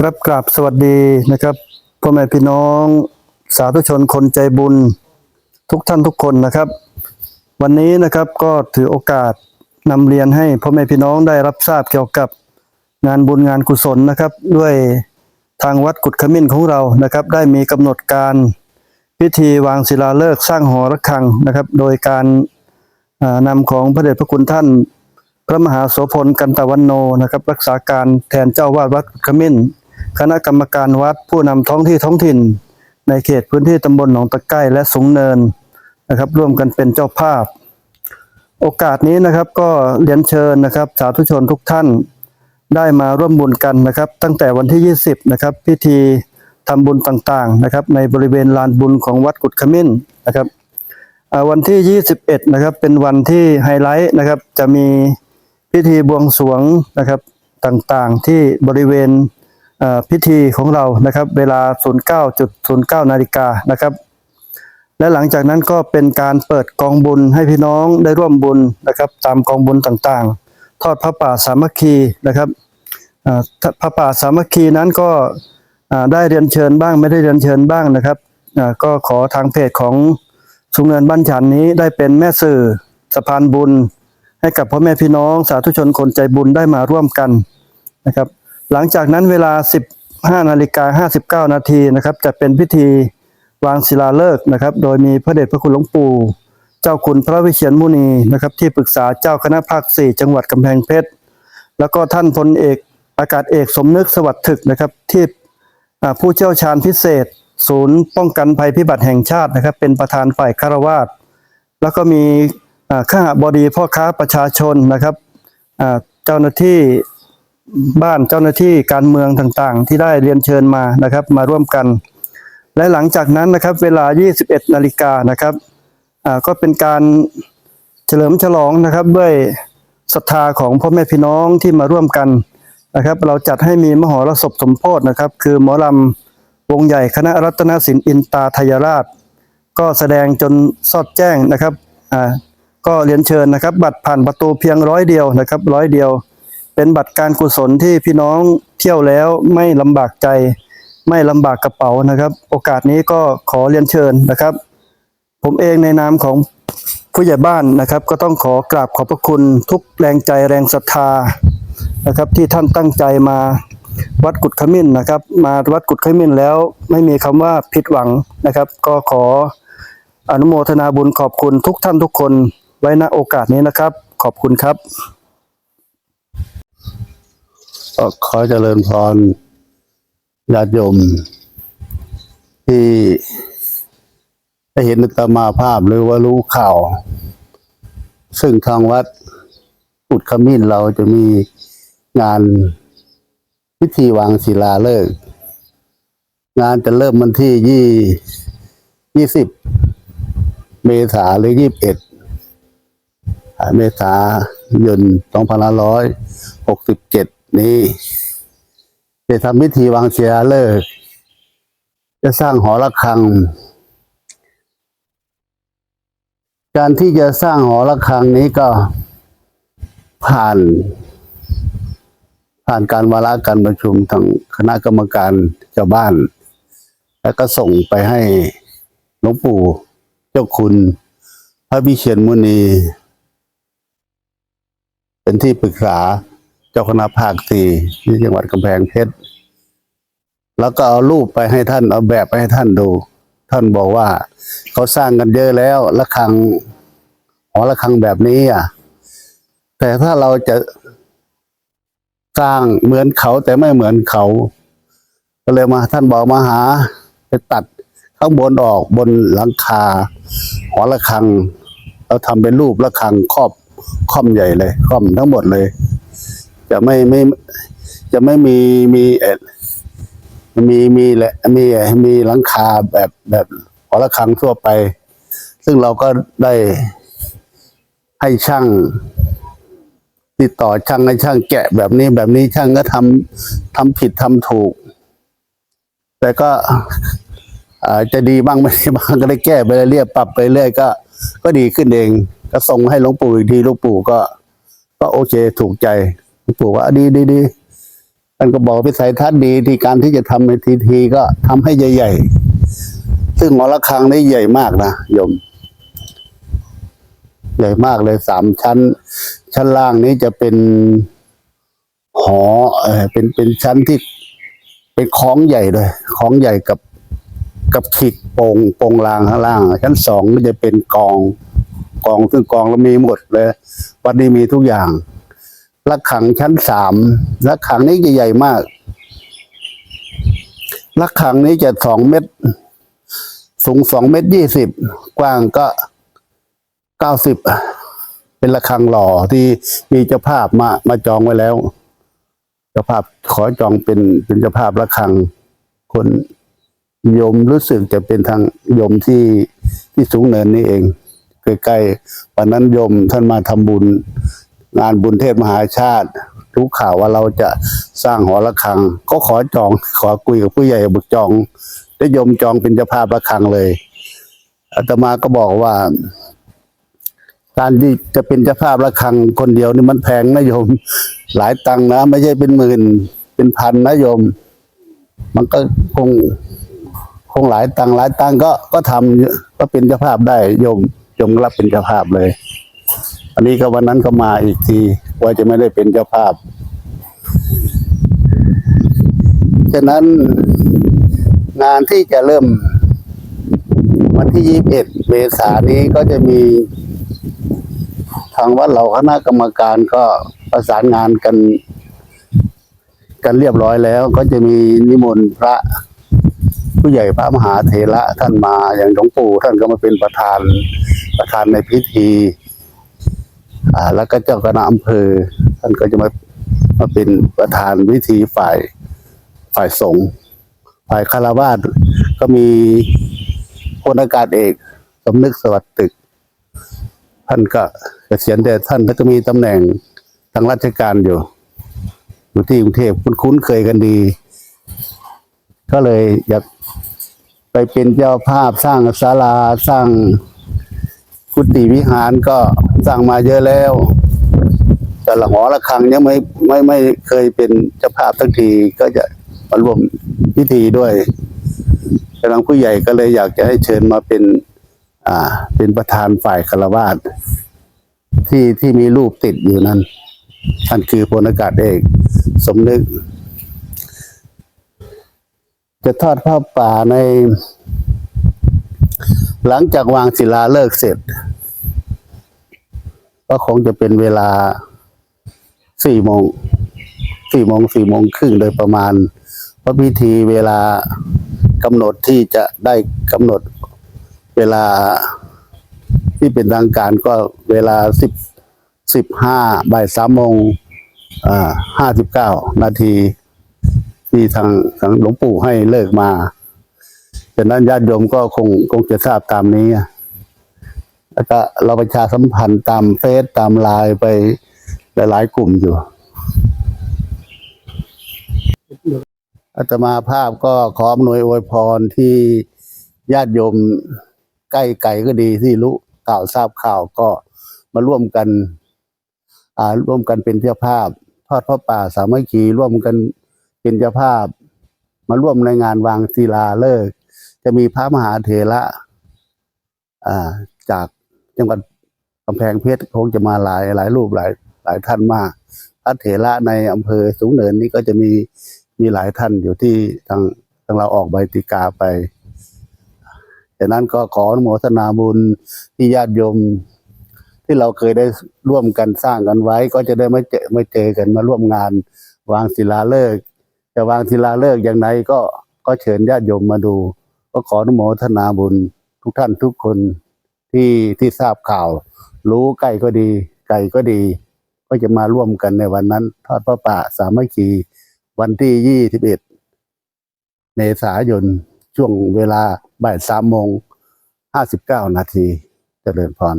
ครับกราบสวัสดีนะครับพ่อแม่พี่น้องสาธุชนคนใจบุญ ทุกท่านทุกคนนะครับ วันนี้นะครับก็ถือโอกาสนำเรียนให้พ่อแม่พี่น้องได้รับทราบเกี่ยวกับงานบุญงานกุศลนะครับ ด้วยทางวัดกุดขมิ้นของเรานะครับ ได้มีกำหนดการพิธีวางศิลาฤกษ์สร้างหอระฆังนะครับ โดยการอ่านำของพระเดชพระคุณท่าน พระมหาโสพลกันตะวันโนนะครับ รักษาการแทนเจ้าวาดวัดขมิ้น คณะกรรมการวัดผู้นำท้องที่ท้องถิ่น ในเขตพื้นที่ตำบลหนองตะไคร้และสูงเนินนะครับ ร่วมกันเป็นเจ้าภาพ โอกาสนี้นะครับก็เรียนเชิญนะครับ สาธุชนทุกท่านได้มาร่วมบุญกันนะครับ ตั้งแต่วันที่ 20 นะครับ พิธีทำบุญต่างๆนะครับ ในบริเวณลานบุญของวัดกุดขมิ้นนะครับวันที่ 21 นะครับ เป็นวันที่ไฮไลท์นะครับ จะมีพิธีบวงสรวงนะครับต่างๆ ที่บริเวณ พิธีของเรานะครับ เวลา 09.09นาฬิกานะครับ และหลังจากนั้นก็เป็นการเปิดกองบุญให้พี่น้องได้ร่วมบุญนะครับ ตามกองบุญต่างๆ ทอดพระป่าสามัคคีนะครับพระป่าสามัคคีนั้นก็ได้เรียนเชิญบ้างไม่ได้เรียนเชิญบ้างนะครับก็ขอทางเพจของสุงเนินบ้านฉันนี้ได้เป็นแม่สื่อสะพานบุญ ให้กับพ่อแม่พี่น้องสาธุชนคนใจบุญได้มาร่วมกันนะครับ หลังจากนั้นเวลา 15นาฬิกา59 นาทีนะครับ จะเป็นพิธีวางศิลาฤกษ์นะครับ โดยมีพระเดชพระคุณหลวงปู่ เจ้าคุณพระวิเชียรมุนีนะครับ ที่ปรึกษาเจ้าคณะภาค 4 จังหวัดกำแพงเพชร แล้วก็ท่านพลเอกอากาศเอกสมนึกสวัสดิ์ถึกนะครับ ที่ผู้เชี่ยวชาญพิเศษ ศูนย์ป้องกันภัยพิบัติแห่งชาตินะครับ เป็นประธานฝ่ายคารวาสแล้วก็มีข้าบดีพ่อค้าประชาชนนะครับเจ้าหน้าที่ บ้านเจ้าหน้าที่การเมืองต่างๆ ที่ได้เรียนเชิญมานะครับ มาร่วมกัน และหลังจากนั้นนะครับ เวลา 21 นาฬิกานะครับอ่าก็เป็นการเฉลิมฉลองนะครับ ด้วยศรัทธาของพ่อแม่พี่น้องที่มาร่วมกันนะครับ เราจัดให้มีมหรสพสมโพธนะครับ คือหมอลำวงใหญ่คณะรัตนศิลป์อินตาทยราช ก็แสดงจนสอดแจ้งนะครับอ่าก็เรียนเชิญนะครับ บัตรผ่านประตูเพียงร้อยเดียวนะครับร้อยเดียว เป็นบัตรการกุศลที่พี่น้องเที่ยวแล้วไม่ลำบากใจ ไม่ลำบากกระเป๋านะครับ โอกาสนี้ก็ขอเรียนเชิญนะครับ ผมเองในนามของผู้ใหญ่บ้านนะครับ ก็ต้องขอกราบขอบพระคุณทุกแรงใจแรงศรัทธานะครับ ที่ท่านตั้งใจมาวัดกุดขมิ้นนะครับ มาวัดกุดขมิ้นแล้วไม่มีคำว่าผิดหวังนะครับ ก็ขออนุโมทนาบุญขอบคุณทุกท่านทุกคนไว้ณโอกาสนี้นะครับ ขอบคุณครับ ก็ขอเจริญพรญาติโยม ที่ได้เห็นตมาภาพหรือว่ารู้ข่าว ซึ่งทางวัดอุดขมิ้นเราจะมีงานพิธีวางศิลาฤกษ์งานจะเริ่มวันที่ยี่ยี่สิบเมษาหรือยี่บเอ็ดเมษายนสองพันห้าร้อยหกสิบเจ็ด นี้จะทำพิธีวางศิลาฤกษ์จะสร้างหอระฆัง การที่จะสร้างหอระฆังนี้ก็ผ่าน ผ่านการวาระการประชุมทางคณะกรรมการเจ้าบ้าน แล้วก็ส่งไปให้หลวงปู่เจ้าคุณ พระวิเชียรมุนี เป็นที่ปรึกษา จ้าคณะภาคสี่ที่จังหวัดกำแพงเพชร แล้วก็เอารูปไปให้ท่านเอาแบบไปให้ท่านดู ท่านบอกว่า เขาสร้างกันเยอะแล้วระฆังหอระฆังแบบนี้อะ แต่ถ้าเราจะสร้างเหมือนเขาแต่ไม่เหมือนเขา ก็เลยมาท่านบอกมาหา ไปตัดข้างบนออกบนหลังคา หอระฆัง เราทำเป็นรูประฆังครอบค่อมใหญ่เลยค่อมทั้งหมดเลย จะไม่ไม่จะไม่มีมีเออมีมีแหละมีมีหลังคาแบบแบบหอระฆังทั่วไป ซึ่งเราก็ได้ให้ช่างติดต่อช่างให้ช่างแกะแบบนี้แบบนี้ช่างก็ทำทำผิดทำถูก แต่ก็อาจจะดีบ้างไม่ดีบ้างก็ได้แก้ไปเรื่อยปรับไปเรื่อยก็ ก็ดีขึ้นเอง ก็ส่งให้หลวงปู่อีกทีหลวงปู่ก็ ก็โอเคถูกใจ ปู่ว่าดีดีดีท่านก็บอกวิสัยทัศน์ดีที่การที่จะทำในทีทีก็ทำให้ใหญ่ ๆ ซึ่งหอระฆังนี่ใหญ่มากนะโยม ใหญ่มากเลยสามชั้น ชั้นล่างนี้จะเป็นหอเออเป็นเป็นชั้นที่เป็นคล้องใหญ่เลยคล้องใหญ่กับกับขีดโปงโป่งรางข้างล่าง ชั้นสองก็จะเป็นกองกองซึ่งกองเรามีหมดเลย วันนี้มีทุกอย่าง ระฆังชั้นสามระฆังนี้จะใหญ่มากระฆังนี้จะสองเมตร สูงสองเมตรยี่สิบกว้างก็เก้าสิบเป็นระฆังหล่อที่มีเจ้าภาพมามาจองไว้แล้ว เจ้าภาพขอจองเป็นเป็นเจ้าภาพระฆัง คนโยมรู้สึกจะเป็นทางโยมที่ที่สูงเนินนี่เองใกล้ๆวันนั้นโยมท่านมาทำบุญ งานบุญเทศมหาชาติรู้ข่าวว่าเราจะสร้างหอระฆัง ก็ขอจอง ขอคุยกับผู้ใหญ่บุกจองได้ยมจองเป็นเจ้าภาพระฆังเลยอาตมาก็บอกว่า การที่จะเป็นเจ้าภาพระฆังคนเดียวนี่มันแพงนะโยม หลายตังนะ ไม่ใช่เป็นหมื่น เป็นพันนะโยม มันก็คงคงหลายตังหลายตังก็ก็ทำก็เป็นเจ้าภาพได้โยมโยมรับเป็นเจ้าภาพเลย อันนี้ก็วันนั้นก็มาอีกทีว่าจะไม่ได้เป็นเจ้าภาพ ฉะนั้นงานที่จะเริ่ม วันที่ยี่สิบเอ็ดเมษายนนี้ก็จะมี ทางวัดเหล่าคณะกรรมการก็ประสานงานกัน กันเรียบร้อยแล้ว ก็จะมีนิมนต์พระผู้ใหญ่พระมหาเถระท่านมาอย่างหลวงปู่ท่านก็มาเป็นประธานประธานในพิธี อ่าแล้วก็เจ้าคณะอำเภอ ท่านก็จะมามาเป็นประธานวิธีฝ่ายฝ่ายสงฆ์ฝ่ายคารวาสก็มีพลอากาศเอกสมนึกสวัสดิ์ตึก ท่านก็เกษียณแต่ท่านก็มีตำแหน่งทางราชการอยู่ อยู่ที่กรุงเทพคุ้นๆเคยกันดี ก็เลยอยากไปเป็นเจ้าภาพสร้างศาลาสร้างกุฏิวิหารก็ สร้างมาเยอะแล้ว แต่ละหอระฆังยังไม่ไม่ไม่เคยเป็นเจ้าภาพทั้งทีก็จะมารวมพิธีด้วยกำลังผู้ใหญ่ก็เลยอยากจะให้เชิญมาเป็น อ่า เป็นประธานฝ่ายคารวาสที่ที่มีรูปติดอยู่นั้นท่านคือพลอากาศเอกสมนึก จะทอดผ้าป่าใน หลังจากวางศิลาเลิกเสร็จ ก็คงจะเป็นเวลาสี่โมงสี่โมงสี่โมงครึ่งโดยประมาณเพราะพิธีเวลากำหนดที่จะได้กำหนดเวลาที่เป็นทางการก็เวลาสิบสิบห้าบ่ายสามโมงอ่าห้าสิบเก้านาที ที่ทางทางหลวงปู่ให้เลิกมาฉะนั้นญาติโยมก็คงคงจะทราบตามนี้ แล้วก็เราประชาสัมพันธ์ตามเฟซตามไลน์ไปหลาย ๆ กลุ่มอยู่อาตมาภาพก็ขออำนวยอวยพรที่ญาติโยมใกล้ไก่ก็ดีที่รู้ข่าวทราบข่าวก็มาร่วมกันอ่าร่วมกันเป็นเจ้าภาพทอดพระป่าสามัคคีร่วมกันเป็นเจ้าภาพ มาร่วมในงานวางศิลาฤกษ์จะมีพระมหาเถระอ่าจาก จังหวัดกำแพงเพชรคงจะมาหลายหลายรูปหลายหลายท่านมากพระเถระในอำเภอสูงเนินนี้ก็จะมีมีหลายท่านอยู่ที่ทางทางเราออกใบติกาไปดังนั้นก็ขออนุโมทนาบุญที่ญาติโยม ที่เราเคยได้ร่วมกันสร้างกันไว้ ก็จะได้ไม่เจอไม่เจอกันมาร่วมงาน วางศิลาฤกษ์จะวางศิลาฤกษ์อย่างไรก็ก็เชิญญาติโยมมาดู ก็ขออนุโมทนาบุญทุกท่านทุกคน ที่ที่ทราบข่าว รู้ใกล้ก็ดี ไกลก็ดี ก็จะมาร่วมกันในวันนั้น ทอดพระป่าสามัคคีวันที่ยี่สิบเอ็ดเมษายนช่วงเวลาบ่ายสามโมงห้าสิบเก้านาทีเจริญพร